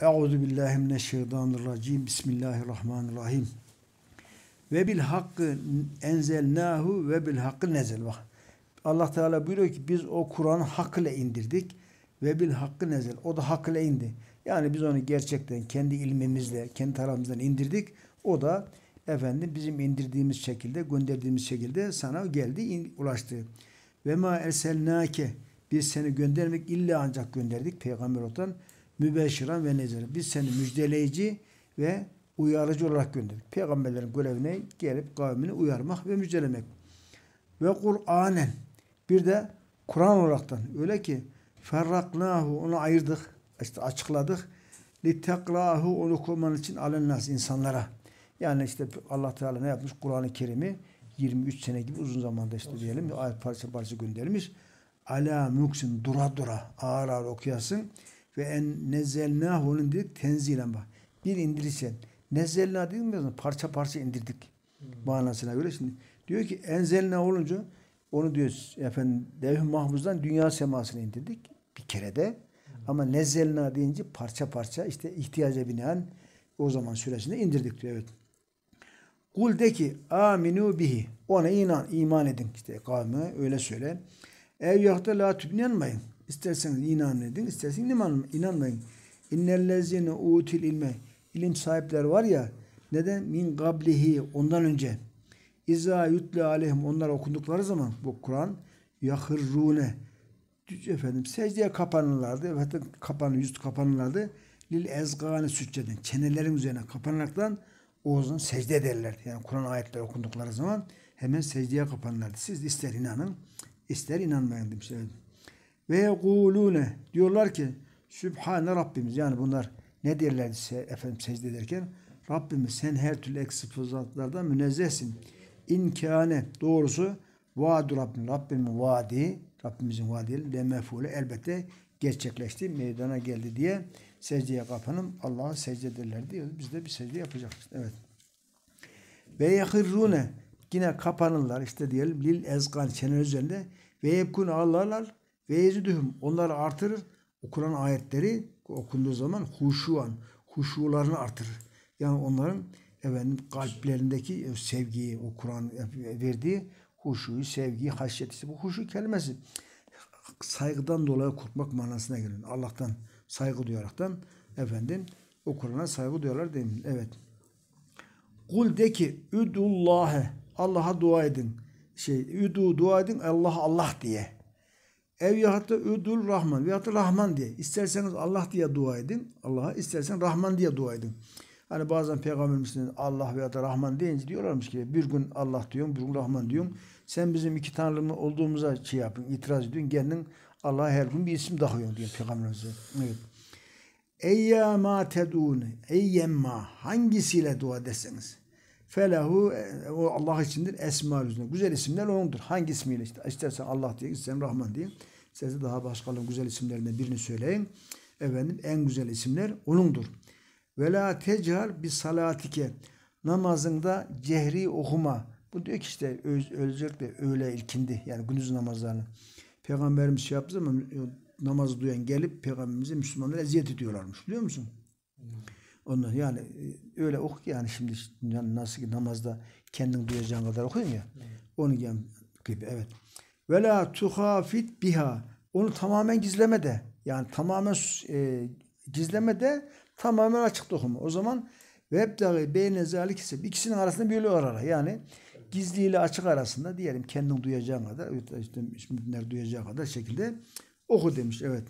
Euzu billahi mineşşeytanirracim. Bismillahirrahmanirrahim. Ve bil hakkı enzelnahu ve bil hakkı nezel. Bak. Allah Teala buyuruyor ki biz o Kur'an'ı hak ile indirdik ve bil hakkı nezel. O da hak ile indi. Yani biz onu gerçekten kendi ilmimizle, kendi tarafımızdan indirdik. O da efendim bizim indirdiğimiz şekilde, gönderdiğimiz şekilde sana geldi, in, ulaştı. Ve ma erselnake biz seni göndermek illa ancak gönderdik peygamber olan mübeşşiran ve nezir. Biz seni müjdeleyici ve uyarıcı olarak gönderdik. Peygamberlerin görevine gelip kavmini uyarmak ve müjdelemek. Ve Kur'anen bir de Kur'an olaraktan öyle ki ferraknahu onu ayırdık, işte açıkladık. Litekrahu onu koyman için alennas insanlara. Yani işte Allah Teala ne yapmış? Kur'an-ı Kerim'i 23 sene gibi uzun zamanda işte diyelim ayet parça parça göndermiş. Ala muksin dura dura ağır ağır okuyasın ve en nezzelnahu onun dedik tenzilen bak. Bir indirirsen nezzelna değil mi? Parça parça indirdik. Manasına göre şimdi diyor ki enzelna olunca onu diyor efendim Levh-i Mahfuz'dan dünya semasına indirdik bir kerede. Ama nezzelna deyince parça parça işte ihtiyaca binaen o zaman süresinde indirdik diyor. Evet. Kul de ki aminu bihi. Ona inan, iman edin. işte kavme öyle söyle. Ev yahta la tübnenmeyin. İsterseniz inan edin, isterseniz inan, inanmayın. İnnellezine util ilme. İlim sahipleri var ya, neden? Min gablihi, ondan önce. İza yutle aleyhim, onlar okundukları zaman bu Kur'an yahırrune. Efendim secdeye kapanırlardı. Evet, kapanır, yüz kapanırlardı. Lil ezgani sücceden. Çenelerin üzerine kapanaraktan o zaman secde ederlerdi. Yani Kur'an ayetleri okundukları zaman hemen secdeye kapanırlardı. Siz ister inanın, ister inanmayın demişler. Ve yekulune diyorlar ki Sübhane Rabbimiz yani bunlar ne derlerdi efendim secde ederken Rabbimiz sen her türlü eksik fırsatlardan münezzehsin. İnkâne doğrusu vaadu Rabbim. Rabbimin vaadi Rabbimizin vaadi lemefule elbette gerçekleşti. Meydana geldi diye secdeye kapanıp Allah'a secde ederler diyor. Biz de bir secde yapacağız. Evet. Ve yehirrune yine kapanırlar işte diyelim lil ezgan çene üzerinde ve yebkun ağlarlar ve yezidühüm onları artırır. Okunan ayetleri okunduğu zaman huşuan huşularını artırır. Yani onların efendim kalplerindeki sevgiyi o Kur'an verdiği huşuyu, sevgiyi, haşyet işte bu huşu kelimesi saygıdan dolayı korkmak manasına geliyor. Allah'tan saygı duyaraktan efendim o Kur'an'a saygı duyarlar değil Evet. Kul de ki üdullâhe Allah'a dua edin. Şey üdu dua edin Allah Allah diye. Ev yahut da üdül Rahman veyahut Rahman diye. İsterseniz Allah diye dua edin. Allah'a istersen Rahman diye dua edin. Hani bazen Peygamberimizin Allah veya da Rahman deyince diyorlarmış ki bir gün Allah diyorum, bir gün Rahman diyorum. Sen bizim iki tanrı olduğumuza şey yapın, itiraz ediyorsun. Kendin Allah'a her gün bir isim takıyorsun diyor Peygamberimize. Evet. Eyyama tedûne, eyyemma hangisiyle dua deseniz. Felahu o Allah içindir esma hüsnü. Güzel isimler onundur. Hangi ismiyle işte istersen Allah diye, istersen Rahman diye. İstersen daha başkalarının güzel isimlerinden birini söyleyin. Efendim en güzel isimler onundur. Ve la tecar bir salatike namazında cehri okuma. Bu diyor ki işte özellikle öğle ilkindi yani gündüz namazlarını. Peygamberimiz şey yaptı zaman namazı duyan gelip peygamberimize Müslümanlara eziyet ediyorlarmış biliyor musun? Onlar yani öyle oku yani şimdi yani nasıl ki namazda kendin duyacağın kadar okuyun ya. Onu gibi evet. Ve la tuhafit biha. Onu tamamen gizleme de. Yani tamamen e, gizleme de tamamen açık okuma. O zaman ve beyne zalik ise ikisinin arasında böyle ara. Yani gizli ile açık arasında diyelim kendin duyacağın kadar işte müminler duyacağı kadar şekilde oku demiş. Evet.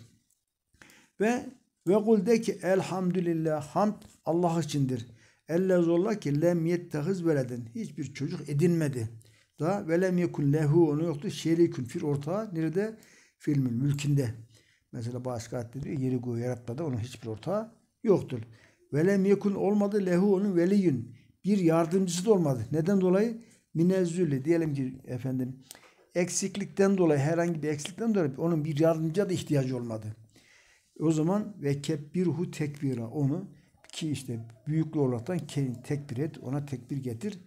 Ve ve kul de ki elhamdülillah hamd Allah içindir. Elle zorla ki lem yettehiz veleden. Hiçbir çocuk edinmedi. Da ve lem yekun lehu onu yoktu. Şerikün fir ortağı nerede? Filmin mülkünde. Mesela başka ayette diyor yeri göğü yaratmadı. Onun hiçbir ortağı yoktur. Ve lem yekun olmadı lehu onun veliyün. Bir yardımcısı da olmadı. Neden dolayı? Minezzülü diyelim ki efendim eksiklikten dolayı herhangi bir eksiklikten dolayı onun bir yardımcıya da ihtiyacı olmadı. O zaman ve kebbirhu tekbira onu ki işte büyüklü olaraktan tekbir et ona tekbir getir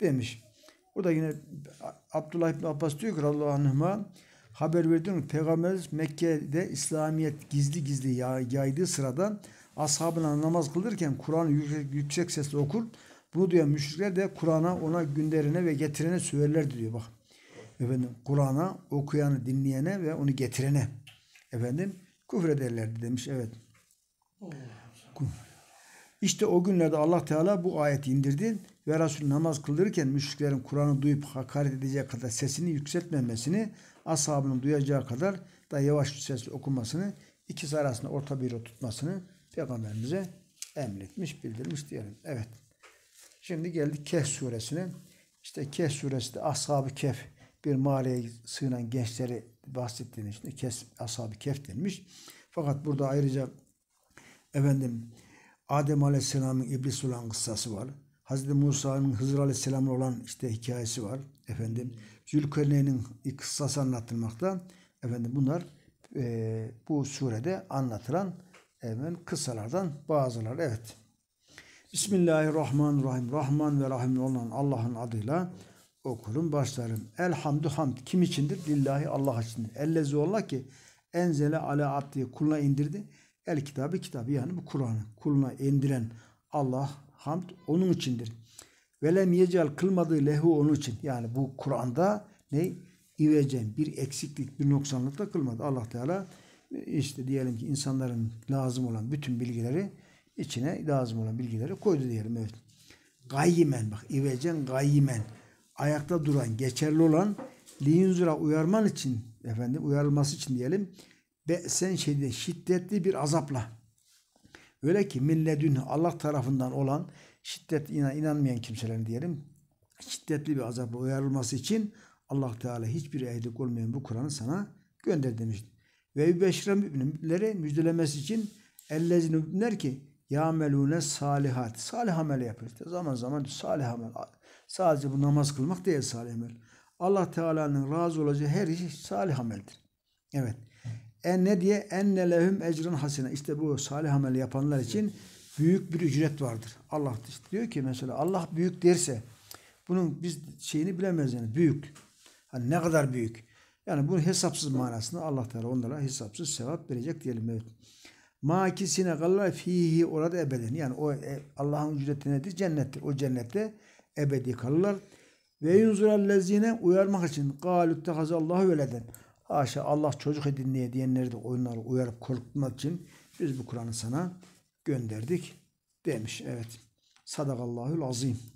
demiş. O da yine Abdullah İbni Abbas diyor ki radıyallahu anhuma haber verdiğim Peygamberimiz Mekke'de İslamiyet gizli gizli yaydığı sırada ashabına namaz kıldırırken Kur'an'ı yüksek, yüksek sesle okur. Bunu duyan müşrikler de Kur'an'a ona günderine ve getirene söylerler diyor bak. Efendim Kur'an'a okuyanı dinleyene ve onu getirene efendim küfür ederlerdi demiş evet. İşte o günlerde Allah Teala bu ayeti indirdi ve Resul namaz kıldırırken müşriklerin Kur'an'ı duyup hakaret edeceği kadar sesini yükseltmemesini, ashabının duyacağı kadar da yavaş sesle okumasını, ikisi arasında orta bir yol tutmasını Peygamberimize emretmiş, bildirmiş diyelim. Evet. Şimdi geldik Kehf suresine. İşte Kehf suresi de Ashab-ı Kehf bir mağaraya sığınan gençleri bahsettiğinde işte Kehf, Ashab-ı Kehf denmiş. Fakat burada ayrıca efendim Adem Aleyhisselam'ın iblis olan kıssası var. Hazreti Musa'nın Hızır Aleyhisselam'la olan işte hikayesi var. Efendim Zülkarneyn'in kıssası anlatılmakta. Efendim bunlar e, bu surede anlatılan efendim, kıssalardan bazıları. Evet. Bismillahirrahmanirrahim. Rahman ve Rahim olan Allah'ın adıyla okurum başlarım. Elhamdü hamd. Kim içindir? Lillahi Allah içindir. Ellezi Allah ki enzele ala abdi kuluna indirdi. El kitabı kitabı yani bu Kur'an'ı kuluna indiren Allah hamd onun içindir. Velem yecal kılmadığı lehu onun için. Yani bu Kur'an'da ne? İvecen bir eksiklik bir noksanlık da kılmadı. Allah Teala işte diyelim ki insanların lazım olan bütün bilgileri içine lazım olan bilgileri koydu diyelim. Evet. Gayyimen bak ivecen gayyimen ayakta duran geçerli olan liyunzura uyarman için efendim uyarılması için diyelim ve sen şeyde şiddetli bir azapla öyle ki milledün Allah tarafından olan şiddet inan, inanmayan kimselerin diyelim şiddetli bir azapla uyarılması için Allah Teala hiçbir ehlik olmayan bu Kur'an'ı sana gönder demiştir. Ve beşre müminlere müjdelemesi için ellezine müminler ki yamelune salihat. Salih amel yapıyor. İşte zaman zaman salih amel. Sadece bu namaz kılmak değil salih amel. Allah Teala'nın razı olacağı her iş salih ameldir. Evet. En ne diye? Enne lehum ecrun hasene. İşte bu salih amel yapanlar için büyük bir ücret vardır. Allah işte diyor ki mesela Allah büyük derse bunun biz şeyini bilemez yani büyük. Hani ne kadar büyük. Yani bu hesapsız manasında Allah Teala onlara hesapsız sevap verecek diyelim. Evet. Makisine kallar fihi orada ebeden. Yani o e, Allah'ın ücreti nedir? Cennettir. O cennette ebedi kalırlar. Ve yunzurallezine uyarmak için galütte Allahu veleden. Haşa Allah çocuk edin diye diyenleri de oyunları uyarıp korkutmak için biz bu Kur'an'ı sana gönderdik demiş. Evet. Sadakallahul azim.